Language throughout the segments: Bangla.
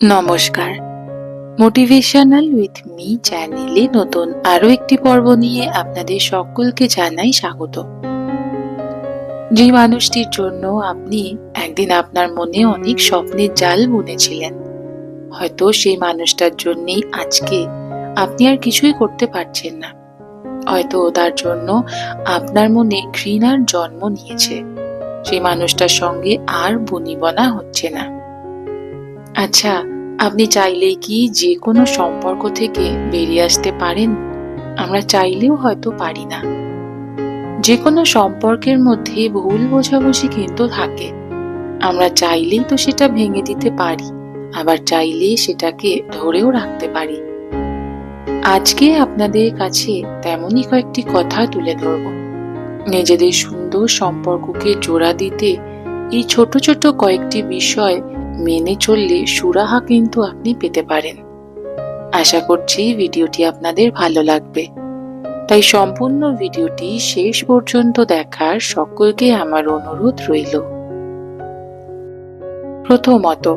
নমস্কার। মোটিভেশনাল উইথ মি চ্যানেলে নতুন আরও একটি পর্ব নিয়ে আপনাদের সকলকে জানাই স্বাগত। যে মানুষটির জন্য আপনি একদিন আপনার মনে অনেক স্বপ্নের জাল বুনেছিলেন, হয়তো সেই মানুষটার জন্যই আজকে আপনি আর কিছুই করতে পারছেন না। হয়তো তার জন্য আপনার মনে ঘৃণার জন্ম নিয়েছে, সেই মানুষটার সঙ্গে আর বনিবনা হচ্ছে না। আচ্ছা আপনি চাইলেই কি যে কোনো সম্পর্ক থেকে বেরিয়ে আসতে পারেন? আমরা চাইলেও হয়তো পারি না। যে কোনো সম্পর্কের মধ্যে ভুল বোঝাবুঝি কিন্তু থাকে। আমরা চাইলেই তো সেটা ভেঙে দিতে পারি, আবার চাইলে সেটাকে ধরেও রাখতে পারি। আজকে আপনাদের কাছে তেমনই কয়েকটি কথা তুলে ধরব। নিজেদের সুন্দর সম্পর্ককে জোড়া দিতে এই ছোট ছোট কয়েকটি বিষয় মেনে চললে সুরাহা কিন্তু আপনি পেতে পারেন। আশা করছি ভিডিওটি আপনাদের ভালো লাগবে। তাই সম্পূর্ণ ভিডিওটি শেষ পর্যন্ত দেখার সকলকে আমার অনুরোধ রইল। প্রথমত,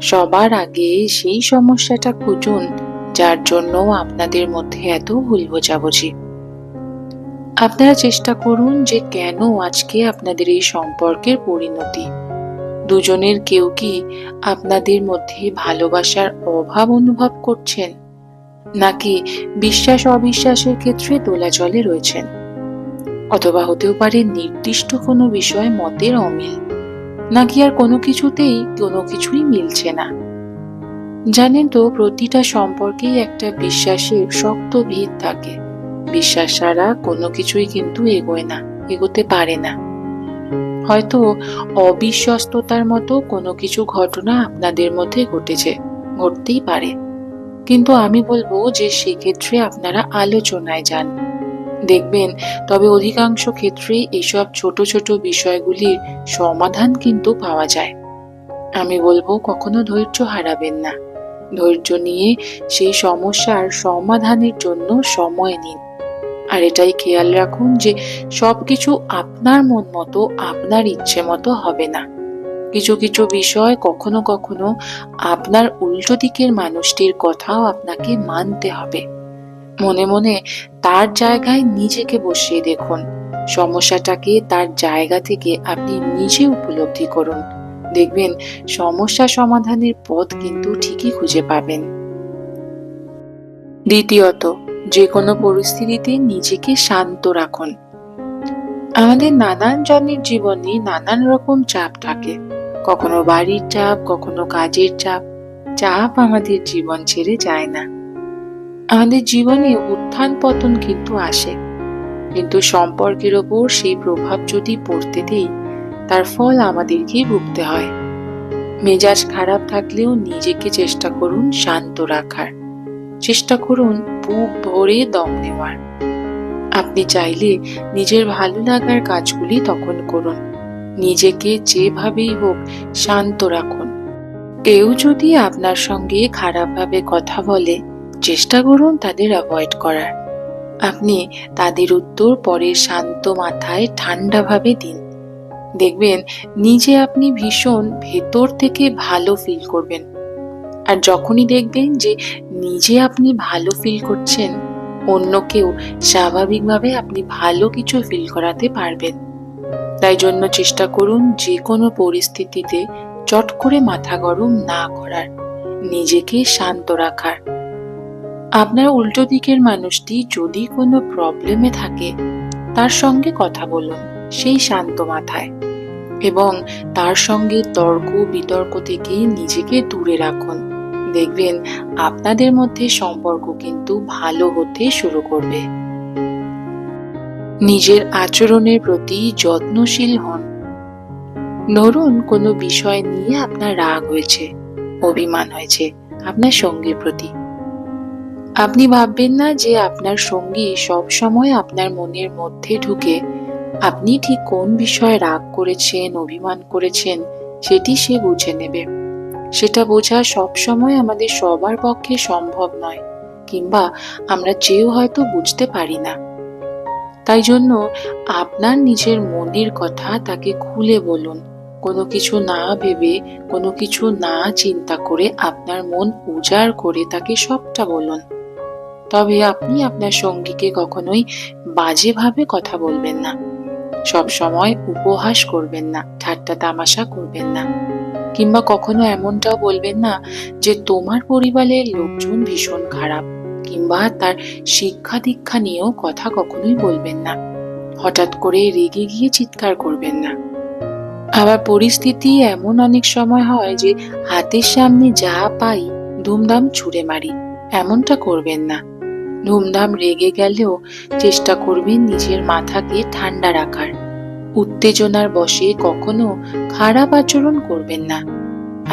সবার আগে সেই সমস্যাটা খুঁজুন যার জন্য আপনাদের মধ্যে এত ভুল বোঝাবুঝি আপনারা চেষ্টা করুন যে কেন আজকে আপনাদের এই সম্পর্কের পরিণতি দুজনের কেউ কি আপনাদের মধ্যে ভালোবাসার অভাব অনুভব করছেন? নাকি বিশ্বাস অবিশ্বাসের ক্ষেত্রে দোলাচলে রয়েছেন? অথবা হতেও পারে নির্দিষ্ট কোনো বিষয়ে মতের অমিল, নাকি আর কোনো কিছুতেই কোনো কিছুই মিলছে না? জানেন তো, প্রতিটা সম্পর্কেই একটা বিশ্বাসের শক্ত ভিত থাকে। বিশ্বাস ছাড়া কোনো কিছুই কিন্তু এগোয় না, এগোতে পারে না। হয়তো অবিশ্বস্ততার মতো কোনো কিছু ঘটনা আপনাদের মধ্যে ঘটেছে, ঘটতেই পারে। কিন্তু আমি বলব যে সেক্ষেত্রে আপনারা আলোচনায় যান। দেখবেন, তবে অধিকাংশ ক্ষেত্রেই এসব ছোট ছোট বিষয়গুলির সমাধান কিন্তু পাওয়া যায়। আমি বলব, কখনো ধৈর্য হারাবেন না। ধৈর্য নিয়ে সেই সমস্যার সমাধানের জন্য সময় নিন। আর এটাই খেয়াল রাখুন যে সবকিছু আপনার মন মতো, আপনার ইচ্ছে মতো হবে না। কিছু কিছু বিষয় কখনো কখনো আপনার উল্টো দিকের মানুষটির কথাও আপনাকে মানতে হবে। মনে মনে তার জায়গায় নিজেকে বসিয়ে দেখুন। সমস্যাটাকে তার জায়গা থেকে আপনি নিজে উপলব্ধি করুন। দেখবেন সমস্যা সমাধানের পথ কিন্তু ঠিকই খুঁজে পাবেন। দ্বিতীয়ত যে কোনো পরিস্থিতিতে নিজেকে শান্ত রাখুন। আমাদের নানান জনের জীবনে নানান রকম চাপ থাকে। কখনো বাড়ির চাপ, কখনো কাজের চাপ। চাপ আমাদের জীবন ছেড়ে যায় না। আমাদের জীবনে উত্থান পতন কিন্তু আসে। কিন্তু সম্পর্কের ওপর সেই প্রভাব যদি পড়তে দেই, তার ফল আমাদেরকেই ভুগতে হয়। মেজাজ খারাপ থাকলেও নিজেকে চেষ্টা করুন শান্ত রাখার। চেষ্টা করুন বুক ভরে দম নেওয়ার। আপনি চাইলে নিজের ভালো লাগার কাজগুলি তখন করুন। নিজেকে যেভাবেই হোক শান্ত রাখুন। কেউ যদি আপনার সঙ্গে খারাপভাবে কথা বলে, চেষ্টা করুন তাদের অ্যাভয়েড করার। আপনি তাদের উত্তর পরে শান্ত মাথায় ঠান্ডাভাবে দিন। দেখবেন নিজে আপনি ভীষণ ভেতর থেকে ভালো ফিল করবেন। আর যখনই দেখবেন যে নিজে আপনি ভালো ফিল করছেন অন্যকেও স্বাভাবিকভাবে আপনি ভালো কিছু ফিল করাতে পারবেন। তাই জন্য চেষ্টা করুন যে কোনো পরিস্থিতিতে চট করে মাথা গরম না করার, নিজেকে শান্ত রাখার। আপনার উল্টো দিকের মানুষটি যদি কোনো প্রবলেমে থাকে, তার সঙ্গে কথা বলুন, সেই শান্ত মাথায়। এবং তার সঙ্গে তর্ক বিতর্ক থেকে নিজেকে দূরে রাখুন। দেখবেন আপনাদের মধ্যে সম্পর্ক কিন্তু ভালো হতে শুরু করবে। নিজের আচরণের প্রতি যত্নশীল হন। ধরুন, কোনো বিষয় নিয়ে আপনার রাগ হয়েছে, অভিমান হয়েছে আপনার সঙ্গীর প্রতি। আপনি ভাববেন না যে আপনার সঙ্গী সব সময় আপনার মনের মধ্যে ঢুকে আপনি ঠিক কোন বিষয়ে রাগ করেছেন, অভিমান করেছেন, সেটি সে বুঝে নেবে। সেটা বোঝা সবসময় আমাদের সবার পক্ষে সম্ভব নয়, কিংবা আমরা চেয়েও হয়তো বুঝতে পারি না। তাই জন্য আপনার নিজের মনের কথা তাকে খুলে বলুন। কোনো কিছু না ভেবে, কোনো কিছু না চিন্তা করে আপনার মন উজাড় করে তাকে সবটা বলুন। তবে আপনি আপনার সঙ্গীকে কখনোই বাজেভাবে কথা বলবেন না। সব সময় উপহাস করবেন না, ঠাট্টা তামাশা করবেন না। কিংবা কখনো এমনটাও বলবেন না যে তোমার পরিবারের লোকজন ভীষণ খারাপ, কিংবা তার শিক্ষা দীক্ষা নিয়েও কথা কখনোই বলবেন না। হঠাৎ করে রেগে গিয়ে চিৎকার করবেন না। আবার পরিস্থিতি এমন অনেক সময় হয় যে হাতের সামনে যা পাই ধুমধাম ছুঁড়ে মারি, এমনটা করবেন না। ধুমধাম রেগে গেলেও চেষ্টা করবেন নিজের মাথাকে ঠান্ডা রাখার। উত্তেজনার বশে কখনো খারাপ আচরণ করবেন না।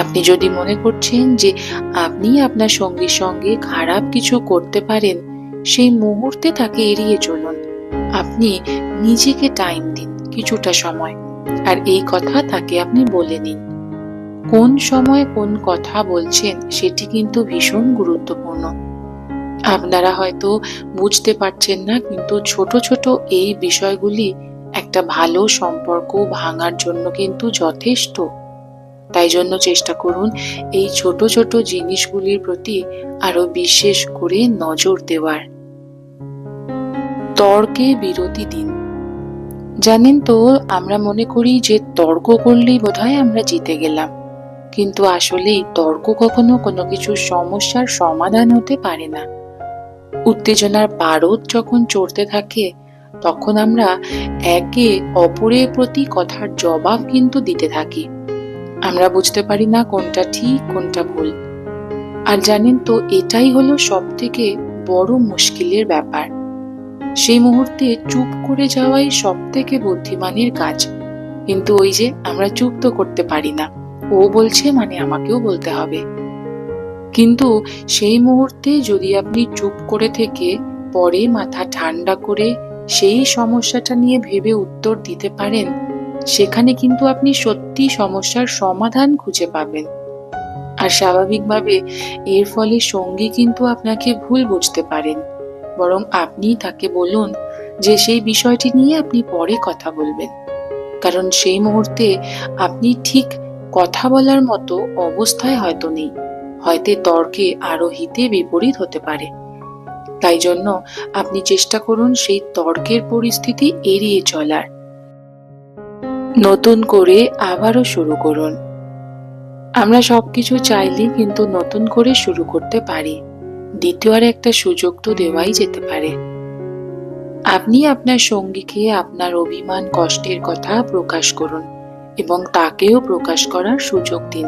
আপনি যদি মনে করছেন যে আপনি আপনার সঙ্গীর সঙ্গে খারাপ কিছু করতে পারেন, সেই মুহূর্তে তাকে এড়িয়ে চলুন। আপনি নিজেকে টাইম দিন কিছুটা সময়, আর এই কথা তাকে আপনি বলে নিন। কোন সময় কোন কথা বলছেন সেটি কিন্তু ভীষণ গুরুত্বপূর্ণ। আপনারা হয়তো বুঝতে পারছেন না, কিন্তু ছোট ছোট এই বিষয়গুলি একটা ভালো সম্পর্ক ভাঙার জন্য কিন্তু যথেষ্ট। তাই জন্য চেষ্টা করুন এই ছোট ছোট জিনিসগুলির প্রতি আরও বিশেষ করে নজর দেওয়ার। তর্কে বিরতি দিন। জানেন তো, আমরা মনে করি যে তর্ক করলেই বোধহয় আমরা জিতে গেলাম। কিন্তু আসলেই তর্ক কখনো কোনো কিছু সমস্যার সমাধান হতে পারে না। উত্তেজনার পারদ যখন চড়তে থাকে তখন আমরা একে অপরের প্রতি কথার জবাব কিন্তু দিতে থাকি। আমরা বুঝতে পারি না কোনটা ঠিক, কোনটা ভুল। আর জানেন তো, এটাই হলো সব থেকে বড় মুশকিলের ব্যাপার। সেই মুহূর্তে চুপ করে যাওয়াই সব থেকে বুদ্ধিমানের কাজ। কিন্তু ওই যে আমরা চুপ তো করতে পারি না, ও বলছে মানে আমাকেও বলতে হবে। কিন্তু সেই মুহূর্তে যদি আপনি চুপ করে থেকে পরে মাথা ঠান্ডা করে সেই সমস্যাটা নিয়ে ভেবে উত্তর দিতে পারেন। সেখানে কিন্তু আপনি সত্যি সমস্যার সমাধান খুঁজে পাবেন। আর স্বাভাবিকভাবে এর ফলে সঙ্গী কিন্তু আপনাকে ভুল বুঝতে পারেন। বরং আপনি তাকে বলুন যে সেই বিষয়টি নিয়ে আপনি পরে কথা বলবেন। কারণ সেই মুহূর্তে আপনি ঠিক কথা বলার মতো অবস্থায় হয়তো নেই। হয়তো তর্কে আরও হিতে বিপরীত হতে পারে। তাই জন্য আপনি চেষ্টা করুন সেই তর্কের পরিস্থিতি এড়িয়ে চলার। নতুন করে আবারও শুরু করুন। আমরা সবকিছু চাইলে কিন্তু নতুন করে শুরু করতে পারি। দ্বিতীয় আর একটা সুযোগ তো দেওয়াই যেতে পারে। আপনি আপনার সঙ্গীকে আপনার অভিমান, কষ্টের কথা প্রকাশ করুন এবং তাকেও প্রকাশ করার সুযোগ দিন।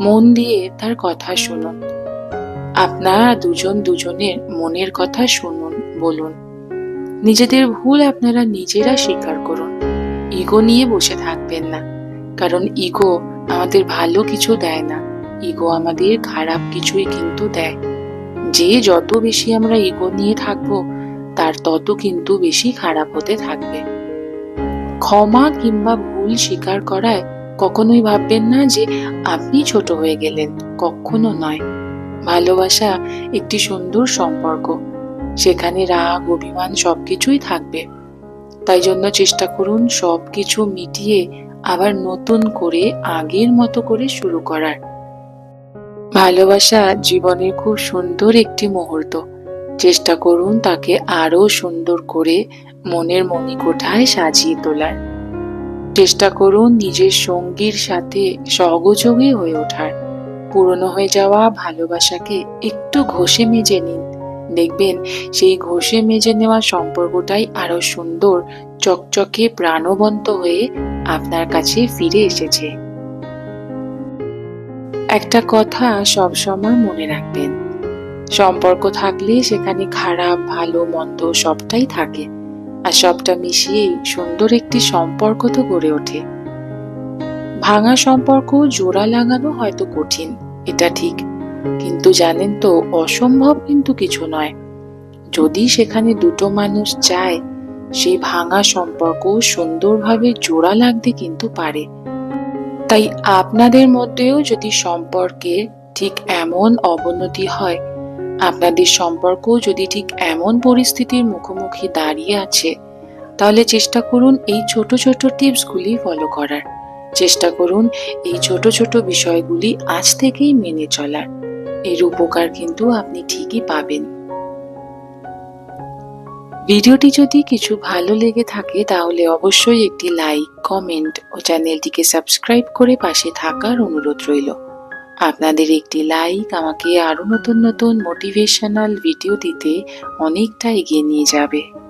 মন দিয়ে তার কথা শুনুন। আপনারা দুজন দুজনের মনের কথা শুনুন, বলুন। নিজেদের ভুল আপনারা নিজেরা স্বীকার করুন। ইগো নিয়ে বসে থাকবেন না, কারণ ইগো আমাদের ভালো কিছু দেয় না। ইগো আমাদের খারাপ কিছুই কিন্তু দেয়। যে যত বেশি আমরা ইগো নিয়ে থাকব, তার তত কিন্তু বেশি খারাপ হতে থাকবে। ক্ষমা কিংবা ভুল স্বীকার করায় কখনোই ভাববেন না যে আপনি ছোট হয়ে গেলেন, কখনো নয়। ভালোবাসা একটি সুন্দর সম্পর্ক। সেখানে রাগ, অভিমান সবকিছুই থাকবে। তাই জন্য চেষ্টা করুন সবকিছু মিটিয়ে আবার নতুন করে আগের মতো করে শুরু করার। ভালোবাসা জীবনের খুব সুন্দর একটি মুহূর্ত। চেষ্টা করুন তাকে আরও সুন্দর করে মনের মণিকোঠায় সাজিয়ে তোলার। চেষ্টা করুন নিজের সঙ্গীর সাথে সহযোগী হয়ে ওঠার। পুরনো হয়ে যাওয়া ভালোবাসাকে একটু ঘষে মেজে নিন। দেখবেন সেই ঘষে মেজে নেওয়া সম্পর্কটাই আরও সুন্দর, চকচকে, প্রাণবন্ত হয়ে আপনার কাছে ফিরে এসেছে। একটা কথা সব সময় মনে রাখবেন, সম্পর্ক থাকলে সেখানে খারাপ, ভালো, মন্দ সবটাই থাকে, আর সবটা মিশিয়েই সুন্দর একটি সম্পর্ক তো গড়ে ওঠে। ভাঙা সম্পর্ক, জোড়া লাগানো হয়তো কঠিন এটা ঠিক। কিন্তু জানেন তো, অসম্ভব কিন্তু কিছু নয়। যদি সেখানে দুটো মানুষ চায় সেই ভাঙা সম্পর্ক সুন্দরভাবে জোড়া লাগতে কিন্তু পারে। তাই আপনাদের মধ্যেও যদি সম্পর্কে ঠিক এমন অবনতি হয়, আপনাদের সম্পর্ক যদি ঠিক এমন পরিস্থিতির মুখোমুখি দাঁড়িয়ে আছে, তাহলে চেষ্টা করুন এই ছোট ছোট টিপসগুলি ফলো করার। চেষ্টা করুন এই ছোট ছোট বিষয়গুলি আজ থেকেই মেনে চলার। এর উপকার কিন্তু আপনি ঠিকই পাবেন। ভিডিওটি যদি কিছু ভালো লেগে থাকে তাহলে অবশ্যই একটি লাইক, কমেন্ট ও চ্যানেলটিকে সাবস্ক্রাইব করে পাশে থাকার অনুরোধ রইল। আপনাদের একটি লাইক আমাকে আরও নতুন নতুন মোটিভেশনাল ভিডিও দিতে অনেকটা এগিয়ে নিয়ে যাবে।